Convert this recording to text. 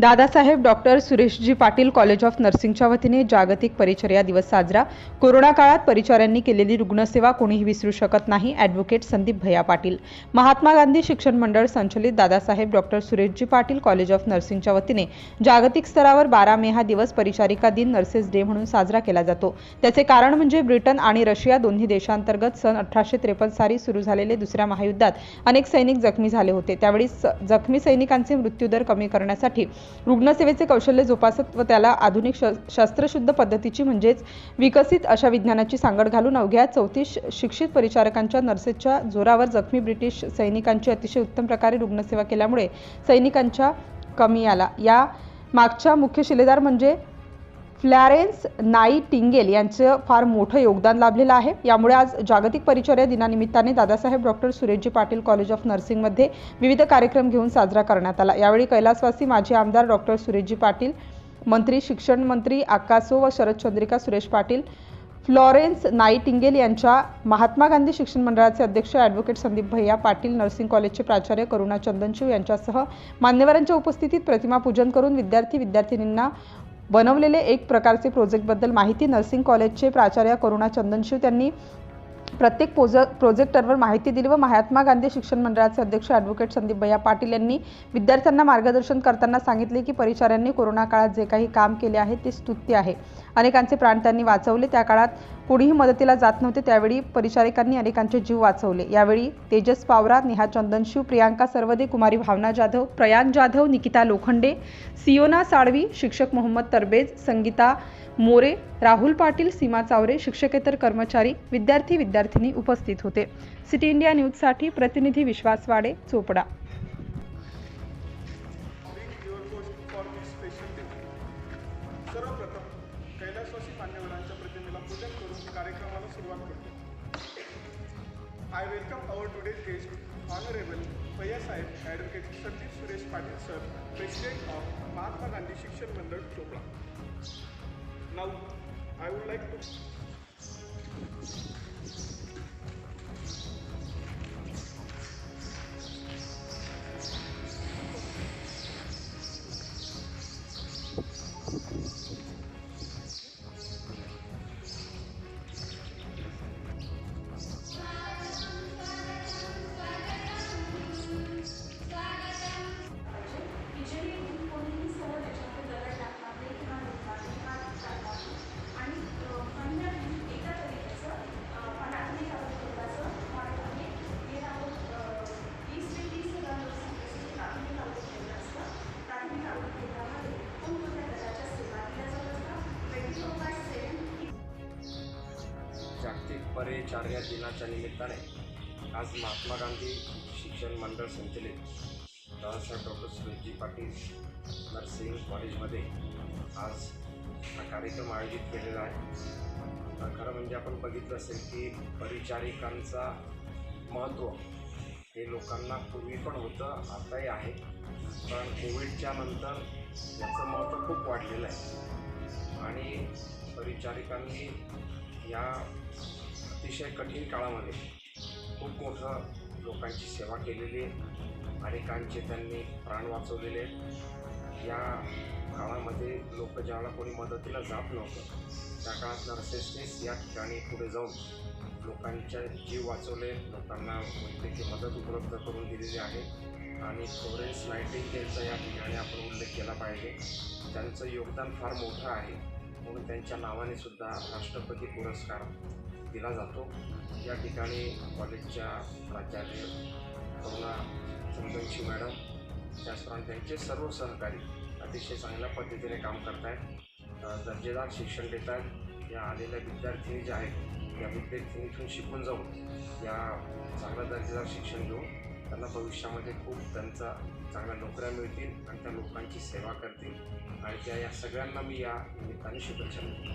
Dadasaheb doctor Sureshji Patil college of नर्सिंगच्या वतीने जागतिक परिचर्या दिवस साजरा. कोरोना काळात परिचाऱ्यांनी केलेली रुग्णसेवा कोणीही विसरू शकत नाही ॲडव्होकेट संदीप भैया पाटील. महात्मा गांधी शिक्षण मंडळ संचलित Dadasaheb doctor Sureshji Patil college of नर्सिंगच्या वतीने जागतिक स्तरावर बारा मे हा दिवस परिचारिका दिन नर्सेस डे म्हणून साजरा केला जातो. त्याचे कारण म्हणजे ब्रिटन आणि रशिया दोन्ही देशांतर्गत सन अठराशे त्रेपन्न साली सुरू झालेले दुसऱ्या महायुद्धात अनेक सैनिक जखमी झाले होते. त्यावेळी स- जखमी सैनिकांचे मृत्यूदर कमी करण्यासाठी रुग्णसेवेचे कौशल्य जोपासत व त्याला आधुनिक श- शास्त्रशुद्ध पद्धतीची म्हणजेच विकसित अशा विज्ञानाची सांगड घालून अवघ्या चौतीस शिक्षित परिचारकांच्या नर्सेसच्या जोरावर जखमी ब्रिटिश सैनिकांची अतिशय उत्तम प्रकारे रुग्णसेवा केल्यामुळे सैनिकांच्या कमी आला. या मागच्या मुख्य शिलेदार म्हणजे फ्लॅरेन्स नाईटिंगेल यांचं फार मोठं योगदान लाभलेलं आहे. यामुळे आज जागतिक परिचर्या दिनानिमित्ताने Dadasaheb doctor Sureshji Patil college of नर्सिंगमध्ये विविध कार्यक्रम घेऊन साजरा करण्यात आला. यावेळी कैलासवासी माजी आमदार डॉक्टर सुरेशजी पाटील मंत्री शिक्षण मंत्री आकासो व शरदचंद्रिका सुरेश पाटील फ्लॉरेन्स नाईटिंगेल यांच्या महात्मा गांधी शिक्षण मंडळाचे अध्यक्ष ॲडव्होकेट संदीप भैया पाटील नर्सिंग कॉलेजचे प्राचार्य करुणा चंदनशिव यांच्यासह मान्यवरांच्या उपस्थितीत प्रतिमा पूजन करून विद्यार्थी विद्यार्थिनींना बनवलेले एक प्रकारचे प्रोजेक्टबद्दल माहिती नर्सिंग कॉलेजचे प्राचार्य करुणा चंदनशिव त्यांनी प्रत्येक पोज प्रोजेक्टरवर माहिती दिली व महात्मा गांधी शिक्षण मंडळाचे अध्यक्ष ॲडव्होकेट संदीप भैया पाटील यांनी विद्यार्थ्यांना मार्गदर्शन करताना सांगितले की परिचाऱ्यांनी कोरोना काळात जे काही काम केले आहे ते स्तुत्य आहे. अनेकांचे प्राण त्यांनी वाचवले. त्या काळात कोणीही मदतीला जात नव्हते त्यावेळी परिचारिकांनी अनेकांचे जीव वाचवले. यावेळी तेजस पावरा नेहा चंदनशिव प्रियांका सर्वदे कुमारी भावना जाधव प्रयाग जाधव निकिता लोखंडे सियोना साळवी शिक्षक मोहम्मद तरबेज संगीता मोरे राहुल पाटील सीमा चावरे शिक्षकेतर कर्मचारी विद्यार्थी विद्यार्थिनी उपस्थित होते. सिटी इंडिया न्यूजसाठी प्रतिनिधी विश्वास वाडे चोपडा. सर्वप्रथम कैलासवासी मान्यवरांच्या प्रतिमेला पूजन करून कार्यक्रमाला सुरुवात करतो. I welcome our today guest honourable Bhaiyasaheb advocate Sandeep Suresh Patil sir president of Mahatma Gandhi Shikshan Mandal Chopda now I would like to जागतिक परिचार्या दिनाच्या निमित्ताने आज महात्मा गांधी शिक्षण मंडळ संचलित दादासाहेब डॉक्टर सुरेशजी पाटील नर्सिंग कॉलेजमध्ये आज हा कार्यक्रम आयोजित केलेला आहे. खरं म्हणजे आपण बघितलं असेल की परिचारिकांचा महत्त्व हे लोकांना पूर्वी पण होतं आताही आहे. पण कोविडच्या नंतर याचं महत्त्व खूप वाढलेलं आहे. परिचारिकांनी या अतिशय कठीण काळामध्ये खूप मोठं लोकांची सेवा केलेली आहे. अनेकांचे त्यांनी प्राण वाचवलेले आहेत. या काळामध्ये लोक ज्याला कोणी मदतीला जात नव्हतं त्या काळात नर्सेसनीच या ठिकाणी पुढे जाऊन लोकांच्या जीव वाचवले लोकांना वैद्यकीय मदत उपलब्ध करून दिलेली आहे. आणि फ्लोरेन्स नाईटिंगेलचा या ठिकाणी आपण उल्लेख केला पाहिजे. त्यांचं योगदान फार मोठं आहे. म्हणून त्यांच्या नावाने सुद्धा राष्ट्रपती पुरस्कार दिला जातो. या ठिकाणी कॉलेजच्या प्राचार्य करुणा चंदनशी मॅडम त्याचप्रमाणे त्यांचे सर्व सहकारी अतिशय चांगल्या पद्धतीने काम करत आहेत दर्जेदार शिक्षण देत आहेत या आलेल्या विद्यार्थिनी ज्या आहेत या विद्यार्थिनीतून शिकून जाऊन या चांगल्या दर्जेदार शिक्षण घेऊन त्यांना भविष्यामध्ये खूप त्यांचा चांगल्या नोकऱ्या मिळतील आणि त्या लोकांची सेवा करतील. आणि त्या या सगळ्यांना मी या निमित्ताने शुभेच्छा देतो.